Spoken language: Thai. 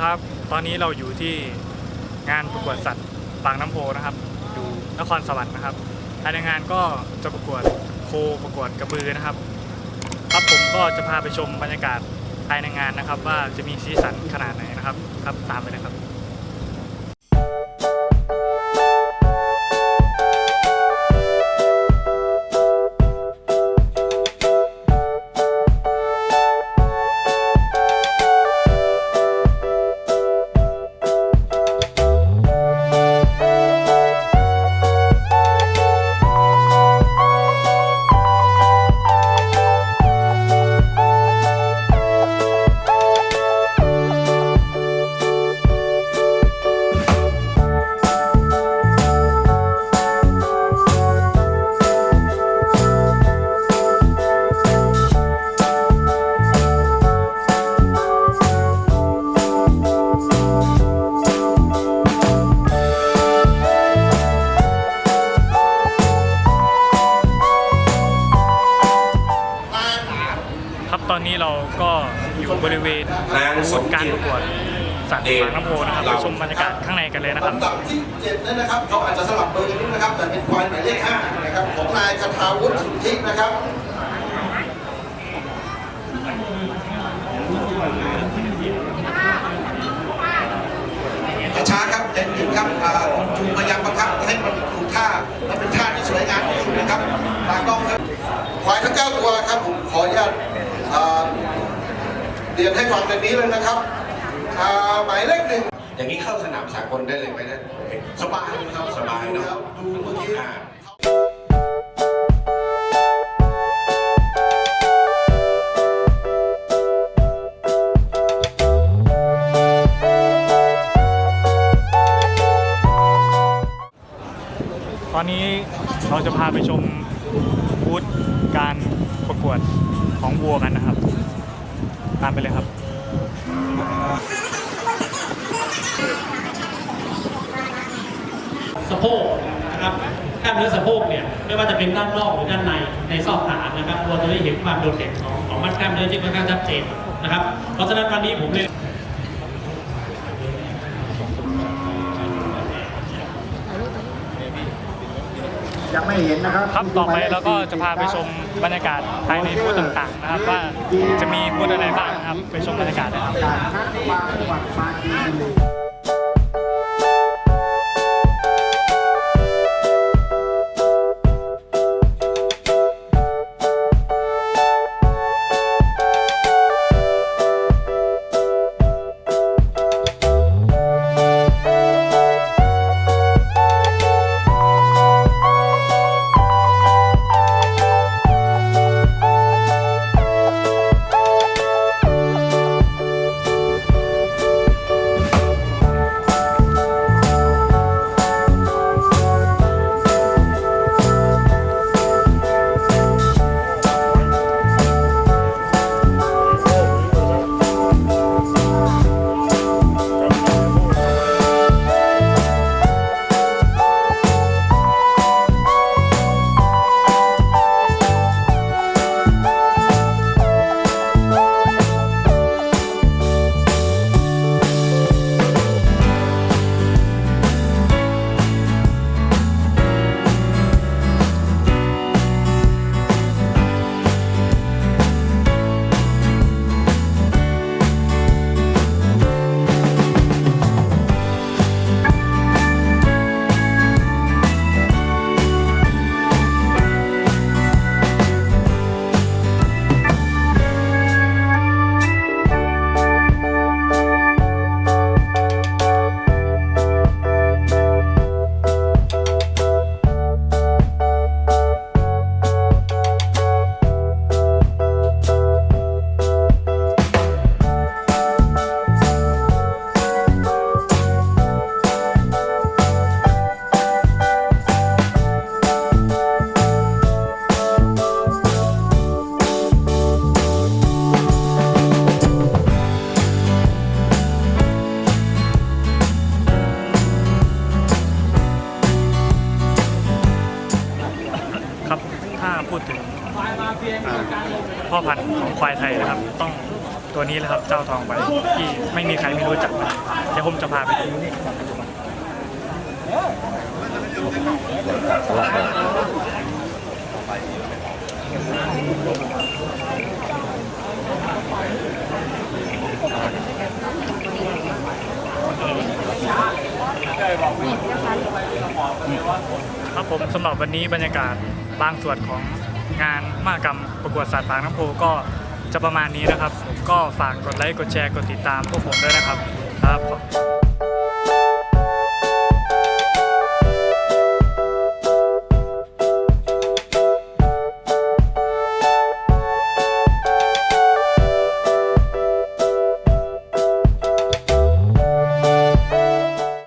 ครับ ตอนี้เราอยู่ที่งานประกวดสัตว์ปากน้ำโพนะครับ อยู่นครสวรรค์นะครับภายในงานก็จะประกวดโคประกวดกระบือนะครับ ครับผมก็จะพาไปชมบรรยากาศภายในงานนะครับ ว่าจะมีสีสันขนาดไหนนะครับ ครับตามไปเลยครับ เราก็อยู่บริเวณนางสมการจิตประกวดสัตว์ปากน้ำโพนะครับไปชมบรรยากาศข้างในกันเลยนะครับลำดับที่เจ็ดนั่นนะครับเขาอาจจะสลับเบอร์กันนิดนะครับแต่เป็นควายหมายเลขห้านะครับของนายคทาวุฒิสุทธินะครับช้าๆครับใจเย็นครับอ่าจูงพยายามบังคับให้มันถูกท่าและเป็นท่าที่สวยงามที่สุดนะครับตากล้องครับควายทั้งเก้าตัวครับผมขออนุญาตอ่า เรียนให้ฟังแบบนี้เลยนะครับหมายเลขหนึ่งอย่างนี้เข้าสนามสากลได้เลยไหมนะสบายครับสบายเนอะครับดูเมื่อกี้ตอนนี้เราจะพาไปชม บูธการประกวดของวัวกันนะครับ ตามไปเลยครับสะโพกนะครับกล้ามเนื้อสะโพกเนี่ยไม่ว่าจะเป็นด้านนอกหรือด้านในในซอกขานะครับเราจะได้เห็นความโดดเด่นของของมัดกล้ามเนื้อที่ค่อนข้างชัดเจนนะครับเพราะฉะนั้นวันนี้ผมเลย ยังไม่เห็นนะครับครับต่อไปเราก็จะพาไปชมบรรยากาศภายในบูธต่างๆนะครับ ว่าจะมีบูธอะไรบ้างนะครับไปชมบรรยากาศนะครับ ดถ้าพูดถึงอ่าพ่อพันธุ์ของควายไทยนะครับ ต้องตัวนี้เลยครับเจ้าทองใบที่ไม่มีใครไม่รู้จักนะเดี๋ยวผมจะพาไปดูนี่ครับผมสำหรับวันนี้บรรยากาศบางส่วนของ งานมากรรมประกวดสัตว์ปางน้ำโพก็จะประมาณนี้นะครับ ก็ฝากกดไลค์กดแชร์กดติดตามพวกผมด้วยนะครับครับ